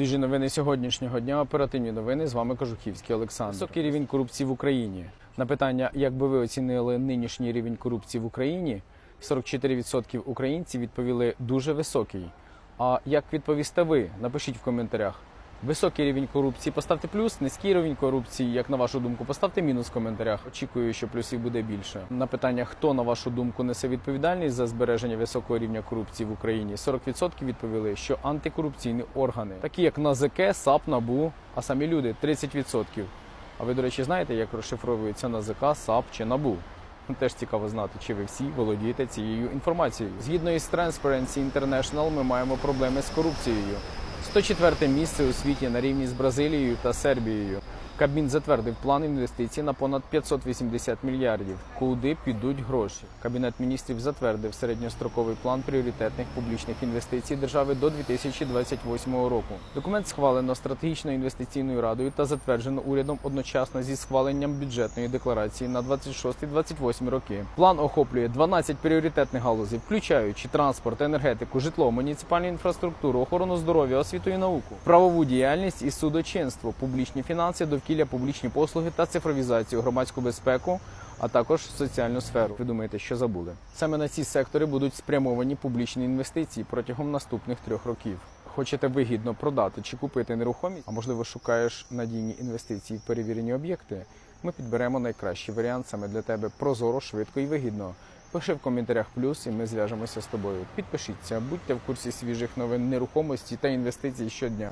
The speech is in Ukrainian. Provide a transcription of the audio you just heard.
Свіжі новини сьогоднішнього дня. Оперативні новини з вами Кожухівський Олександр. Високий рівень корупції в Україні. На питання, як би ви оцінили нинішній рівень корупції в Україні, 44% українців відповіли дуже високий. А як відповісте ви? Напишіть в коментарях. Високий рівень корупції поставте плюс, низький рівень корупції, як на вашу думку, поставте мінус в коментарях. Очікую, що плюсів буде більше. На питання, хто на вашу думку несе відповідальність за збереження високого рівня корупції в Україні, 40% відповіли, що антикорупційні органи, такі як НАЗК, САП, НАБУ, а самі люди 30%. А ви, до речі, знаєте, як розшифровується НАЗК, САП чи НАБУ? Теж цікаво знати, чи ви всі володієте цією інформацією. Згідно із Transparency International, ми маємо проблеми з корупцією. 104 місце у світі на рівні з Бразилією та Сербією. Кабмін затвердив план інвестицій на понад 580 мільярдів. Куди підуть гроші? Кабінет міністрів затвердив середньостроковий план пріоритетних публічних інвестицій держави до 2028 року. Документ схвалено стратегічною інвестиційною радою та затверджено урядом одночасно зі схваленням бюджетної декларації на 26-28 роки. План охоплює 12 пріоритетних галузей, включаючи транспорт, енергетику, житло, муніципальну інфраструктуру, охорону здоров'я, освіту і науку, правову діяльність і судочинство, публічні фінанси, довкілля, публічні послуги та цифровізацію, громадську безпеку. А також соціальну сферу. Ви думаєте, що забули? Саме на ці сектори будуть спрямовані публічні інвестиції протягом наступних трьох років. Хочете вигідно продати чи купити нерухомість, а можливо шукаєш надійні інвестиції в перевірені об'єкти. Ми підберемо найкращий варіант саме для тебе прозоро, швидко і вигідно. Пиши в коментарях плюс, і ми зв'яжемося з тобою. Підпишіться, будьте в курсі свіжих новин нерухомості та інвестицій щодня.